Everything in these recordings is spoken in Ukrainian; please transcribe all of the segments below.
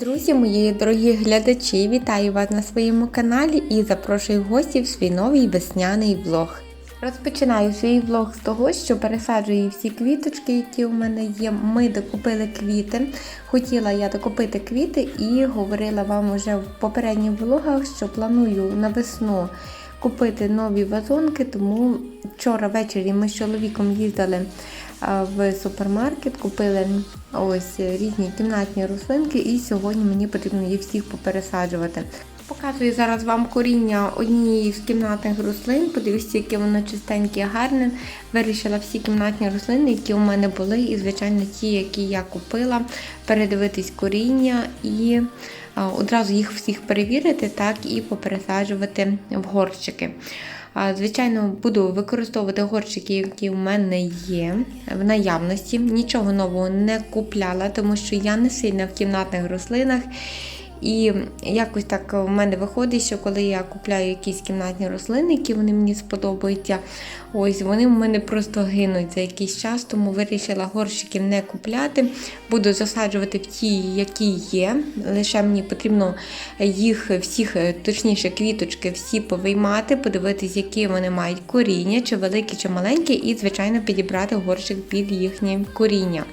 Друзі мої дорогі глядачі, вітаю вас на своєму каналі і запрошую гостів в свій новий весняний влог. Розпочинаю свій влог з того, що пересаджую всі квіточки, які у мене є. Ми докупили квіти. Хотіла я докупити квіти і говорила вам уже в попередніх влогах, що планую на весну купити нові вазонки, тому вчора ввечері ми з чоловіком їздили в супермаркет, купили ось різні кімнатні рослинки, і сьогодні мені потрібно їх всіх попересаджувати. Показую зараз вам коріння однієї з кімнатних рослин. Подивіться, яке воно чистеньке, гарне. Вирішила всі кімнатні рослини, які у мене були, і, звичайно, ті, які я купила, передивитись коріння і а, одразу їх всіх перевірити, так і попересаджувати в горщики. Звичайно, буду використовувати горщики, які в мене є в наявності. Нічого нового не купляла, тому що я не сильна в кімнатних рослинах. І якось так в мене виходить, що коли я купляю якісь кімнатні рослини, які вони мені сподобаються, ось вони в мене просто гинуть за якийсь час, тому вирішила горщиків не купляти. Буду засаджувати в ті, які є. Лише мені потрібно їх всіх, точніше, квіточки всі повиймати, подивитись, які вони мають коріння, чи великі, чи маленькі, і, звичайно, підібрати горщик під їхнє коріння.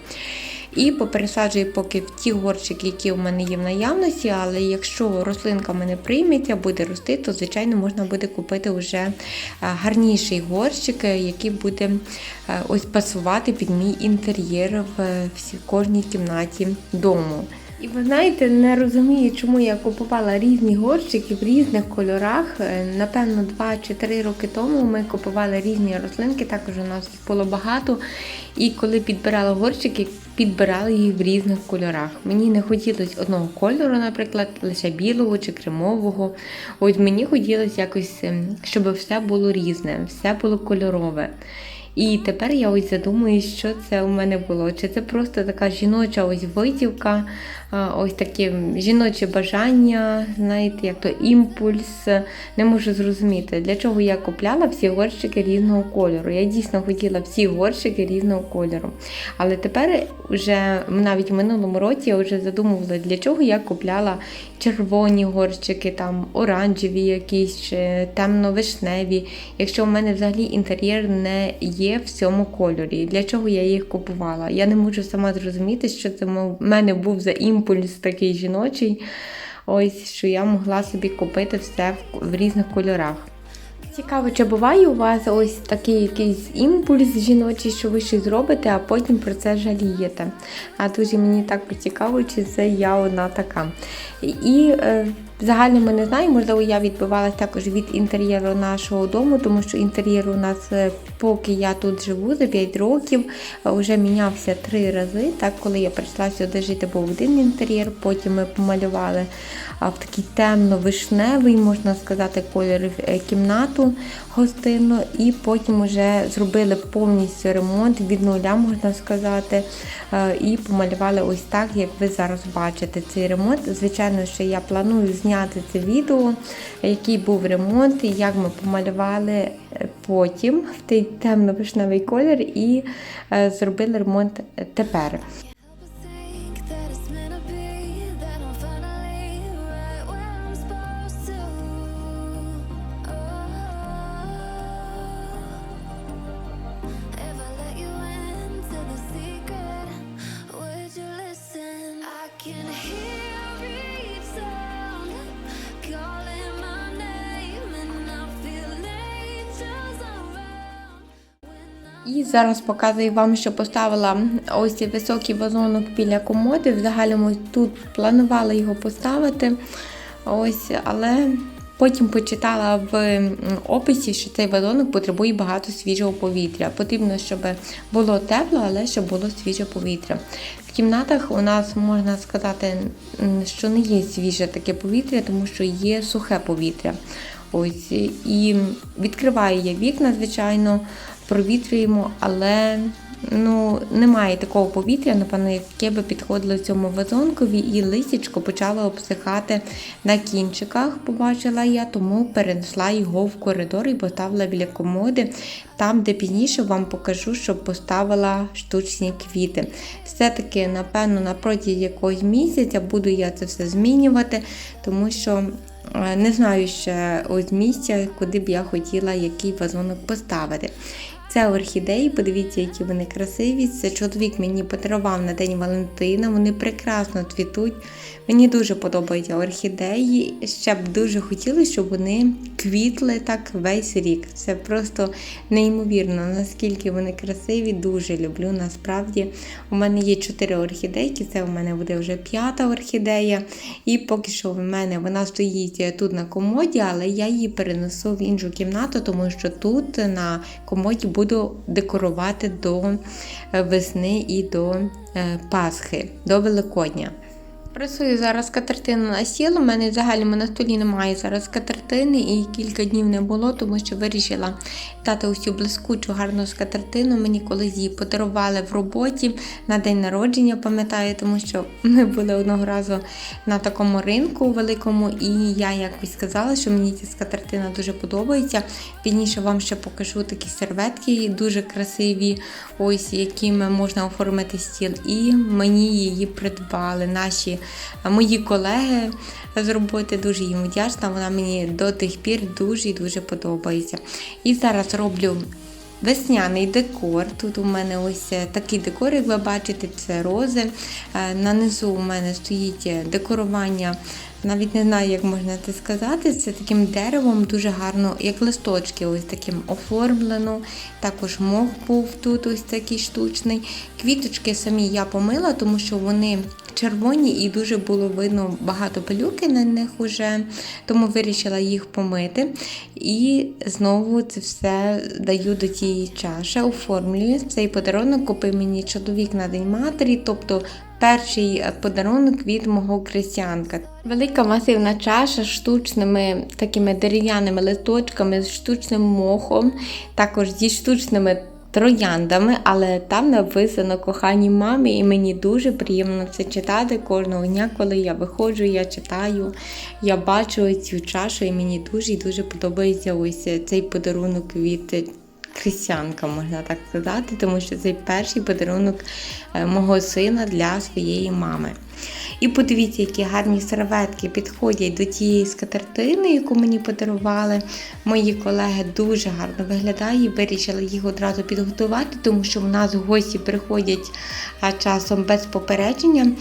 І попересаджую поки в ті горщики, які у мене є в наявності, але якщо рослинка мене прийметься, буде рости, то звичайно можна буде купити вже е, гарніший горщик, е, який буде е, ось пасувати під мій інтер'єр в кожній кімнаті дому. І ви знаєте, не розумію, чому я купувала різні горщики в різних кольорах. Е, Напевно, 2 чи 3 роки тому ми купували різні рослинки, також у нас було багато. І коли підбирала горщики, підбирала їх в різних кольорах. Мені не хотілося одного кольору, наприклад, лише білого чи кремового. От мені хотілося якось, ем, щоб все було різне, все було кольорове. І тепер я ось задумую, що це у мене було. Чи це просто така жіноча ось витівка, ось таке жіноче бажання, знаєте, як то імпульс. Не можу зрозуміти, для чого я купляла всі горщики різного кольору. Я дійсно хотіла всі горщики різного кольору. Але тепер вже навіть в минулому році я вже задумувала, для чого я купляла червоні горщики, там оранжеві якісь темно-вишневі. Якщо в мене взагалі інтер'єр не є в цьому кольорі, для чого я їх купувала? Я не можу сама зрозуміти, що це в мене був за імпульс такий жіночий. Ось що я могла собі купити все в, в різних кольорах. Цікаво, чи буває у вас ось такий якийсь імпульс жіночий, що ви щось зробите, а потім про це жалієте. А дуже мені так цікаво, чи це я одна така. І е, взагалі ми не знаємо, можливо, я відбивалася також від інтер'єру нашого дому, тому що інтер'єр у нас, е, поки я тут живу, за 5 років, е, вже мінявся три рази. Так, коли я прийшла сюди жити, був один інтер'єр, потім ми помалювали в такий темно-вишневий, можна сказати, колір е, кімнату гостинну, і потім вже зробили повністю ремонт від нуля, можна сказати, е, і помалювали ось так, як ви зараз бачите цей ремонт. Звичайно, що я планую зняти це відео, який був ремонт, і як ми помалювали е, потім в той темно-вишневий колір і е, зробили ремонт тепер. Зараз показую вам, що поставила ось цей високий вазонок біля комоди. В загальному тут планувала його поставити. Ось, але потім почитала в описі, що цей вазонок потребує багато свіжого повітря. Потрібно, щоб було тепло, але щоб було свіже повітря. В кімнатах у нас можна сказати, що не є свіже таке повітря, тому що є сухе повітря. Ось і відкриваю я вікна, звичайно, провітрюємо, але ну, немає такого повітря, напевно, яке би підходило цьому вазонкові, і лисічко почало обсихати на кінчиках, побачила я, тому перенесла його в коридор і поставила біля комоди, там, де пізніше вам покажу, що поставила штучні квіти. Все-таки, напевно, на протязі якогось місяця буду я це все змінювати, тому що. Е, Не знаю ще ось місця, куди б я хотіла який вазонок поставити. Це орхідеї, подивіться, які вони красиві. Це чоловік мені подарував на День Валентина. Вони прекрасно цвітуть. Мені дуже подобаються орхідеї. Ще б дуже хотілося, щоб вони квітли так весь рік. Це просто неймовірно, наскільки вони красиві, дуже люблю. Насправді, у мене є чотири орхідейки, це у мене буде вже п'ята орхідея. І поки що в мене вона стоїть тут на комоді, але я її перенесу в іншу кімнату, тому що тут на комоді буду декорувати до е, весни і до е, Пасхи, до Великодня. Пресую зараз катертину на сіл. У мене в загальному на столі немає зараз катертини і кілька днів не було, тому що вирішила дати цю блискучу гарну скатертину. Мені колись її подарували в роботі на день народження, пам'ятаю, тому що ми були одного разу на такому ринку великому, і я якось сказала, що мені ця скатертина дуже подобається. Пізніше вам ще покажу такі серветки, дуже красиві, ось якими можна оформити стіл. І мені її придбали наші мої колеги з роботи. Дуже їм вдячна. Вона мені до тих пір дуже і дуже подобається. І зараз роблю. Весняний декор. Тут у мене ось е, такий декор, як ви бачите, це рози. Е, На низу у мене стоїть декорування. Навіть не знаю, як можна це сказати. Це таким деревом дуже гарно, як листочки, ось таким оформлено. Також мох був тут ось такий штучний. Квіточки самі я помила, тому що вони червоні і дуже було видно багато пилюки на них уже, тому вирішила їх помити. І знову це все даю до тієї чаші, оформлюю. Цей подарунок купив мені чоловік на День матері, тобто перший е, подарунок від мого крестянка. Велика масивна чаша з штучними такими дерев'яними листочками, з штучним мохом, також зі штучними трояндами, але там написано кохані мамі, і мені дуже приємно це читати кожного дня, коли я виходжу, я читаю, я бачу цю чашу, і мені дуже і дуже подобається ось цей подарунок від християнка, можна так сказати, тому що це перший подарунок е, мого сина для своєї мами. І подивіться, які гарні серветки підходять до тієї скатертини, яку мені подарували. Мої колеги дуже гарно виглядає. Вирішила їх одразу підготувати, тому що в нас гості приходять часом без попередження.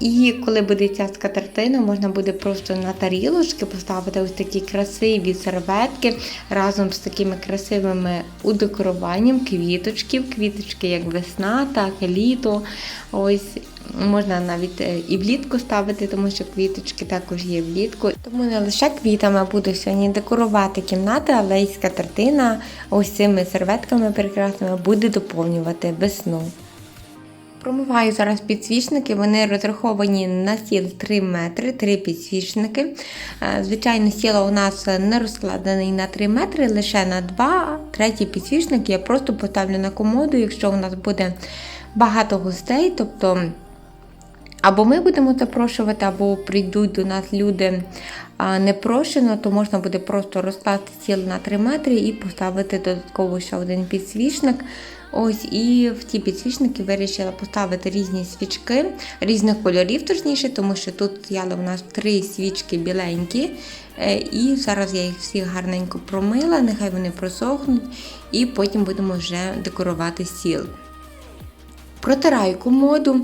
І коли буде ця скатертина, можна буде просто на тарілочки поставити ось такі красиві серветки разом з такими красивими удекоруванням квіточків. Квіточки як весна, так і літо. Ось можна навіть е, і влітку ставити, тому що квіточки також є влітку. Тому не лише квітами буду сьогодні декорувати кімнати, але й скатертина ось цими серветками прекрасними буде доповнювати весну. Промиваю зараз підсвічники, вони розраховані на стіл 3 метри, 3 підсвічники. Е, Звичайно, стіл у нас не розкладений на 3 метри, лише на 2. Третій підсвічник я просто поставлю на комоду, якщо у нас буде багато гостей, тобто або ми будемо запрошувати, або прийдуть до нас люди непрошено, то можна буде просто розкласти стіл на 3 метри і поставити додатково ще один підсвічник. Ось і в ті підсвічники вирішила поставити різні свічки, різних кольорів, точніше, тому що тут стояли у нас три свічки біленькі. Е, І зараз я їх всі гарненько промила, нехай вони просохнуть, і потім будемо вже декорувати стіл. Протираю комоду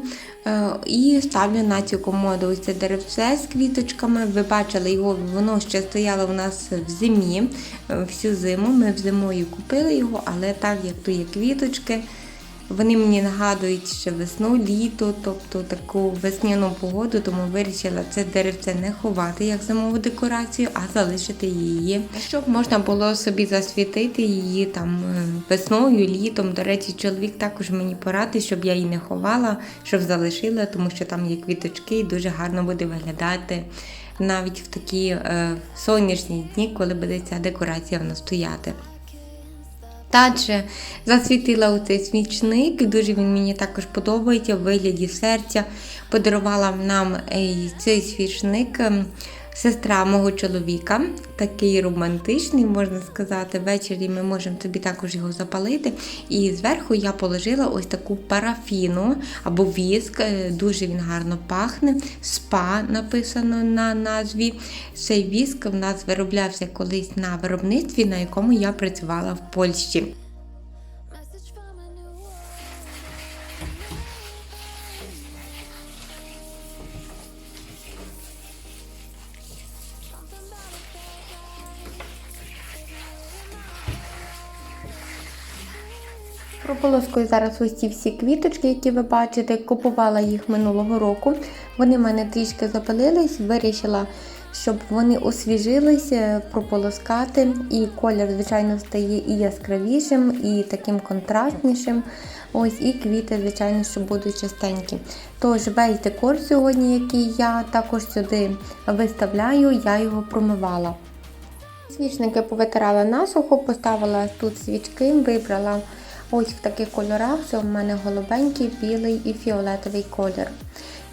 е, і ставлю на цю комоду ось це деревце з квіточками. Ви бачили його, воно ще стояло у нас в зимі, е, всю зиму. Ми в зимою купили його, але так як то є квіточки, вони мені нагадують ще весну, літо, тобто таку весняну погоду, тому вирішила це деревце не ховати як зимову декорацію, а залишити її, щоб можна було собі засвітити її там е, весною, літом. До речі, чоловік також мені порадив, щоб я її не ховала, щоб залишила, тому що там є квіточки і дуже гарно буде виглядати. Навіть в такі е, сонячні дні, коли буде ця декорація в нас стояти. Также засвітила оцей свічник, дуже він мені також подобається в вигляді серця. Подарувала нам е, цей свічник ем, сестра мого чоловіка. Такий романтичний, можна сказати. Ввечері ми можемо собі також його запалити. І зверху я положила ось таку парафіну або віск. Е, Дуже він гарно пахне. Спа написано на назві. Цей віск в нас вироблявся колись на виробництві, на якому я працювала в Польщі. Прополоскую зараз ці всі квіточки, які ви бачите. Купувала їх минулого року. Вони в мене трішки запалились, вирішила, щоб вони освіжилися, прополоскати. І колір, звичайно, стає і яскравішим, і таким контрастнішим. Ось і квіти, звичайно, що будуть чистенькі. Тож весь декор сьогодні, який я також сюди виставляю, я його промивала. Свічники повитирала насухо, поставила тут свічки, вибрала ось в таких кольорах. Це у мене голубенький, білий і фіолетовий колір.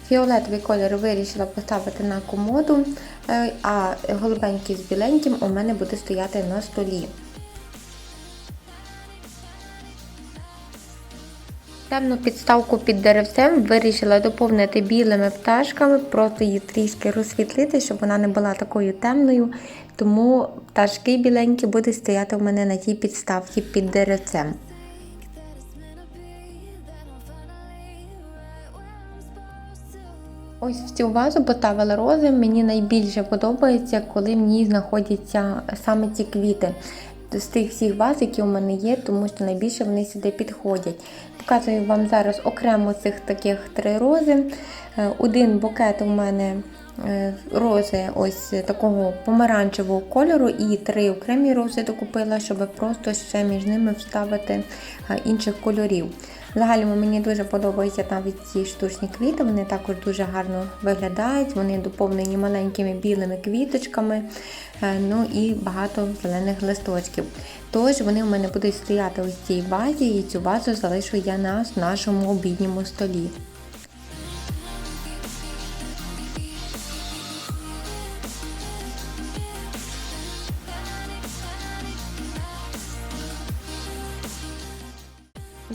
Фіолетовий колір вирішила поставити на комоду, е, а голубенький з біленьким у мене буде стояти на столі. Темну підставку під деревцем вирішила доповнити білими пташками, просто її трішки розсвітлити, щоб вона не була такою темною. Тому пташки біленькі будуть стояти у мене на тій підставці під деревцем. Ось в цю вазу поставила рози. Мені найбільше подобається, коли в ній знаходяться саме ці квіти. З тих всіх ваз, які у мене є, тому що найбільше вони сюди підходять. Показую вам зараз окремо цих таких три рози. Е, Один букет у мене е, рози ось такого помаранчевого кольору, і три окремі рози докупила, щоб просто ще між ними вставити е, інших кольорів. В загальному мені дуже подобаються навіть ці штучні квіти, вони також дуже гарно виглядають, вони доповнені маленькими білими квіточками, е, ну і багато зелених листочків. Тож вони у мене будуть стояти у цій вазі, і цю вазу залишу я на нашому обідньому столі.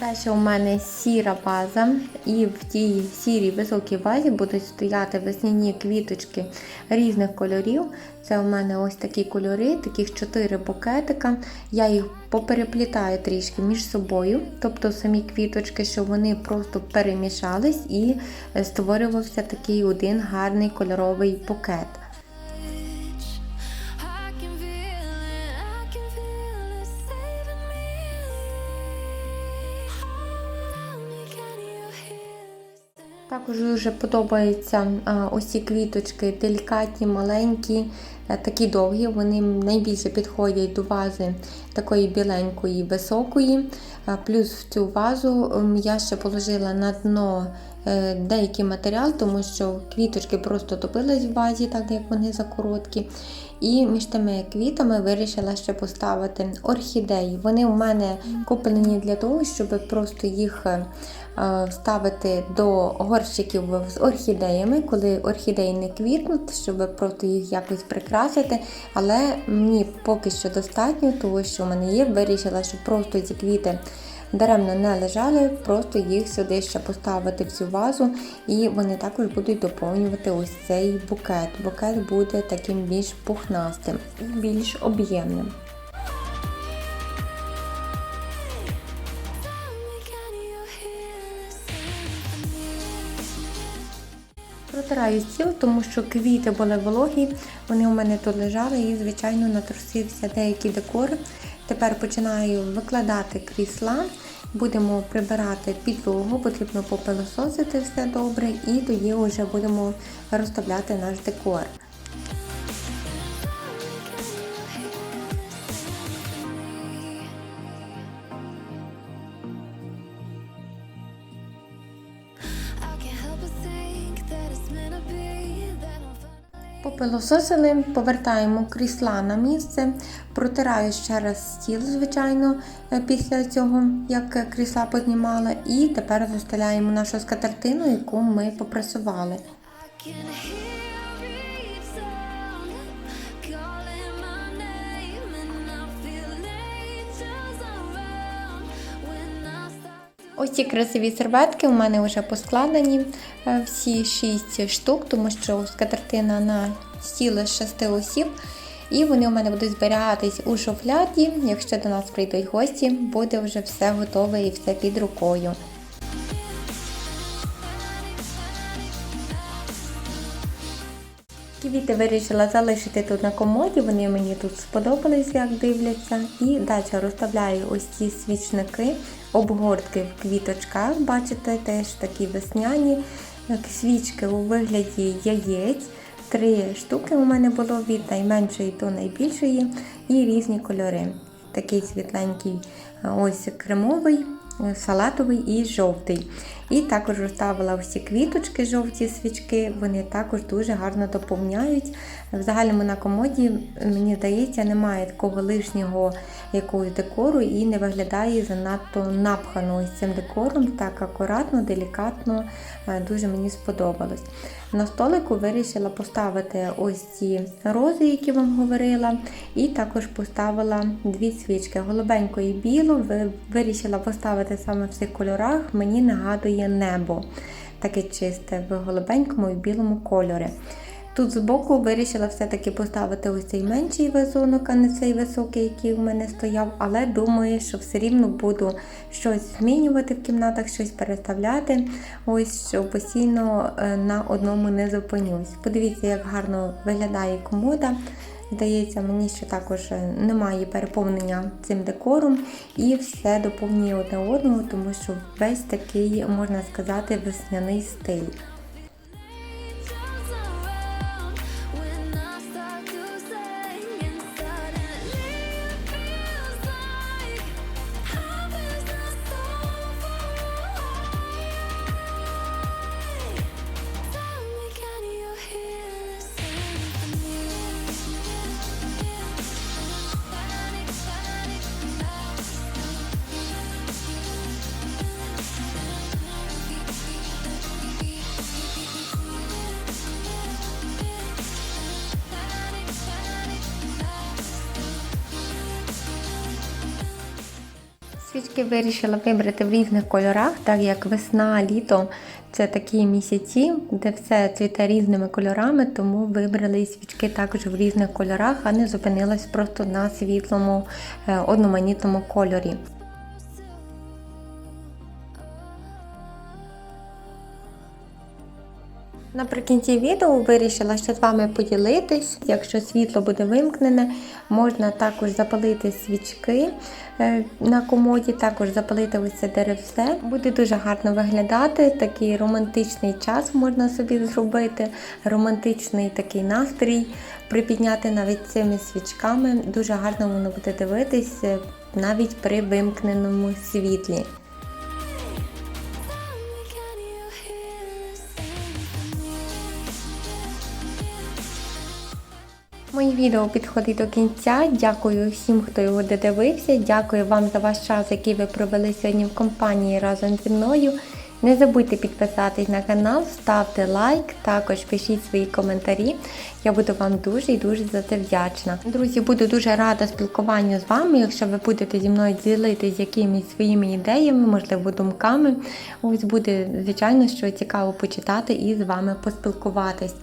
Далі у мене сіра база, і в тій сірій високій базі будуть стояти весняні квіточки різних кольорів. Це у мене ось такі кольори, таких 4 букетика. Я їх попереплітаю трішки між собою, тобто самі квіточки, щоб вони просто перемішались і е, створювався такий один гарний кольоровий букет. Також дуже подобаються а, ось ці квіточки, делікатні, маленькі, е, такі довгі. Вони найбільше підходять до вази такої біленької, високої. А, Плюс в цю вазу ем, я ще положила на дно е, деякий матеріал, тому що квіточки просто топились в вазі, так як вони закороткі. І між тими квітами вирішила ще поставити орхідеї. Вони у мене куплені для того, щоб просто їх е, е, ставити до горщиків з орхідеями, коли орхідеї не квітнуть, щоб просто їх якось прикрасити. Але мені поки що достатньо, того що в мене є. Вирішила, що просто ці квіти даремно не лежали, просто їх сюди ще поставити в цю вазу, і вони також будуть доповнювати ось цей букет. Букет буде таким більш пухнастим і більш об'ємним. Протираю стіл, тому що квіти були вологі, вони у мене тут лежали і, звичайно, натрусився деякий декор. Тепер починаю викладати крісла, будемо прибирати підлогу, потрібно попилососити все добре, і тоді вже будемо розставляти наш декор. Попилососили, повертаємо крісла на місце, протираю ще раз стіл, звичайно, е, після цього, як е, крісла познімала, і тепер застеляємо нашу скатертину, яку ми start. Ось ці красиві серветки у мене вже поскладені е, всі 6 штук, тому що скатертина на стіл з 6 осіб. І вони у мене будуть зберігатись у шуфляді. Якщо до нас прийдуть гості, буде вже все готове і все під рукою. Квіти вирішила залишити тут на комоді, вони мені тут сподобались, як дивляться. І далі розставляю ось ці свічники, обгортки в квіточках. Бачите, теж такі весняні як свічки у вигляді яєць. Три штуки у мене було від найменшої до найбільшої і різні кольори. Такий світленький, ось кремовий, е, салатовий і жовтий. І також розставила ці квіточки, жовті свічки, вони також дуже гарно доповняють. В загальному на комоді, мені здається, немає такого лишнього якогось декору і не виглядає занадто напхано ось цим декором. Так акуратно, делікатно, е, дуже мені сподобалось. На столику вирішила поставити ось ці рози, які вам говорила, і також поставила дві свічки голубеньку і білу. Вирішила поставити саме в цих кольорах. Мені нагадує небо, таке чисте в голубенькому і білому кольорі. Тут збоку вирішила все-таки поставити ось цей менший вазонок, а не цей високий, який в мене стояв. Але думаю, що все рівно буду щось змінювати в кімнатах, щось переставляти. Ось що постійно е, на одному не зупинюсь. Подивіться, як гарно виглядає комода. Здається, мені що також е, немає переповнення цим декором і все доповнює одне одного, тому що весь такий, можна сказати, весняний стиль. Свічки вирішила вибрати в різних кольорах, так як весна, літо це такі місяці, де все цвіте різними кольорами, тому вибрали свічки також в різних кольорах, а не зупинилась просто на світлому е, одноманітному кольорі. Наприкінці відео вирішила ще з вами поділитись. Якщо світло буде вимкнене, можна також запалити свічки на комоді, також запалити ось це деревце. Буде дуже гарно виглядати. Такий романтичний час можна собі зробити, романтичний такий настрій припідняти навіть цими свічками. Дуже гарно воно буде дивитись е, навіть при вимкненому світлі. Моє відео підходить до кінця. Дякую всім, хто його додивився. Дякую вам за ваш час, який ви провели сьогодні в компанії разом зі мною. Не забудьте підписатись на канал, ставте лайк, також пишіть свої коментарі. Я буду вам дуже і дуже за це вдячна. Друзі, буду дуже рада спілкуванню з вами. Якщо ви будете зі мною ділитись якимись своїми ідеями, можливо, думками. Ось буде, звичайно, що цікаво почитати і з вами поспілкуватись.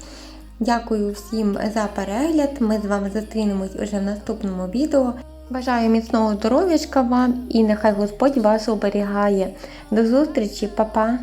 Дякую всім за перегляд. Ми з вами зустрінемось уже в наступному відео. Бажаю міцного здоров'ячка вам і нехай Господь вас оберігає. До зустрічі, па-па!